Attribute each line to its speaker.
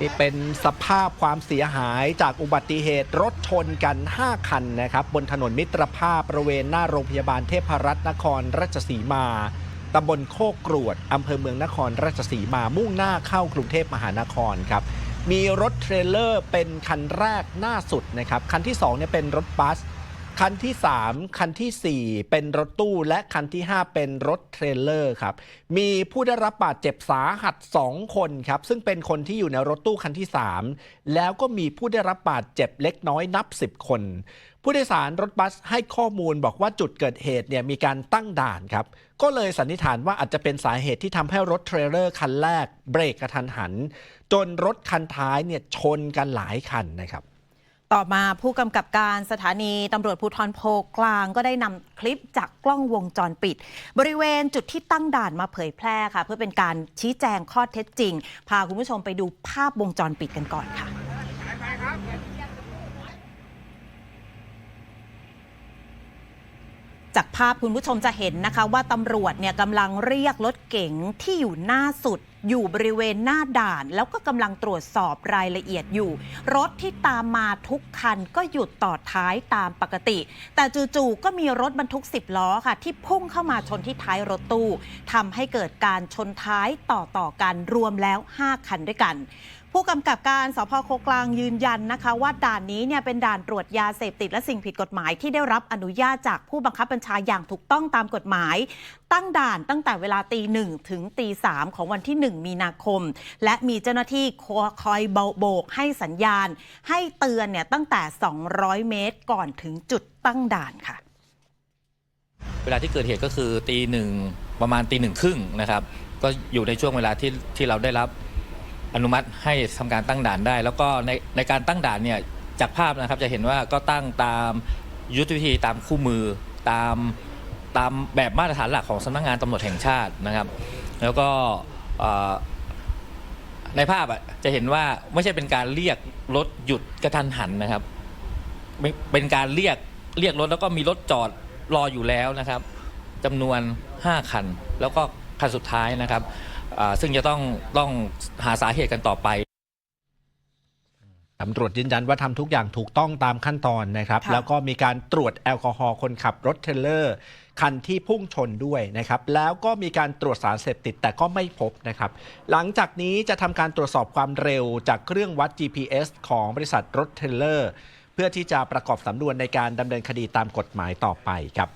Speaker 1: นี่เป็นสภาพความเสียหายจากอุบัติเหตุรถชนกัน 5 คันนะครับ บนถนนมิตรภาพบริเวณหน้าโรงพยาบาลเทพรัตน์นครราชสีมาตำบลโคกกรวดอำเภอเมืองนครราชสีมามุ่งหน้าเข้ากรุงเทพมหานครครับมีรถเทรลเลอร์เป็นคันแรกหน้าสุดนะครับ คันที่2เนี่ยเป็นรถบัส คันที่ 3 คันทีสี่ 4 เป็นรถตู้และคันที่ 5 เป็นรถเทรลเลอร์ครับ มีผู้ได้รับบาดเจ็บสาหัส 2 คนครับ ซึ่งเป็นคนที่อยู่ในรถตู้คันที่ 3 แล้วก็มีผู้ได้รับบาดเจ็บเล็กน้อยนับ 10 คน ผู้โดยสารรถบัสให้ข้อมูลบอกว่าจุดเกิดเหตุเนี่ยมีการตั้งด่านครับ ก็เลยสันนิษฐานว่าอาจจะเป็นสาเหตุที่ทำให้รถเทรลเลอร์คันแรกเบรกกระทันหัน จนรถคันท้ายเนี่ยชนกันหลายคันนะครับ
Speaker 2: ต่อมาผู้กำกับการสถานีตำรวจภูธรโพกลางก็ได้นำคลิปจากกล้องวงจรปิด บริเวณจุดที่ตั้งด่านมาเผยแพร่ค่ะ เพื่อเป็นการชี้แจงข้อเท็จจริง พาคุณผู้ชมไปดูภาพวงจรปิดกันก่อนค่ะจากภาพคุณผู้ชมจะเห็นนะคะว่าตำรวจเนี่ยกำลังเรียกรถเก๋งที่อยู่หน้าสุดอยู่บริเวณหน้าด่าน แล้วก็กำลังตรวจสอบรายละเอียดอยู่ รถที่ตามมาทุกคันก็หยุดต่อท้ายตามปกติ แต่จู่ๆก็มีรถบรรทุก 10 ล้อค่ะ ที่พุ่งเข้ามาชนที่ท้ายรถตู้ทำให้เกิดการชนท้ายต่อๆกันรวมแล้ว 5 คันด้วยกันผู้กำกับการสพโคกลางยืนยันนะคะ ว่าด่านนี้เนี่ยเป็นด่านตรวจยาเสพติดและสิ่งผิดกฎหมายที่ได้รับอนุญาตจากผู้บังคับบัญชาอย่างถูกต้องตามกฎหมาย ตั้งด่านตั้งแต่เวลาตีหนึ่งถึงตีสามของวันที่1 มีนาคม และมีเจ้าหน้าที่คอยโบกให้สัญญาณ ให้เตือนเนี่ยตั้งแต่ 200 เมตรก่อนถึงจุดตั้งด่านค่ะ
Speaker 3: เวลาที่เกิดเหตุก็คือตีหนึ่งประมาณตีหนึ่งครึ่งนะครับก็อยู่ในช่วงเวลาที่ที่เราได้รับอนุมัติให้ทำการตั้งด่านได้ แล้วก็ในในการตั้งด่านเนี่ยจากภาพนะครับจะเห็นว่าก็ตั้งตามยุทธวิธีตามคู่มือตามตามแบบมาตรฐานหลักของสำนักงานตำรวจแห่งชาตินะครับ แล้วก็ ในภาพอะจะเห็นว่าไม่ใช่เป็นการเรียกรถหยุดกระทันหันนะครับ เป็นการเรียกเรียกรถแล้วก็มีรถจอดรออยู่แล้วนะครับจำนวน 5 คัน แล้วก็คันสุดท้ายนะครับซึ่งจะต้องต้องหาสาเหตุกันต่อไป
Speaker 1: ตำรวจยืนยันว่าทำทุกอย่างถูกต้องตามขั้นตอนนะครับ
Speaker 2: ค่ะ
Speaker 1: แล้วก็มีการตรวจแอลกอฮอล์คนขับรถเทรลเลอร์ คันที่พุ่งชนด้วยนะครับ แล้วก็มีการตรวจสารเสพติดแต่ก็ไม่พบนะครับ หลังจากนี้จะทำการตรวจสอบความเร็วจากเครื่องวัด GPS ของบริษัทรถเทรลเลอร์ เพื่อที่จะประกอบสำนวนในการดำเนินคดีตามกฎหมายต่อไปครับ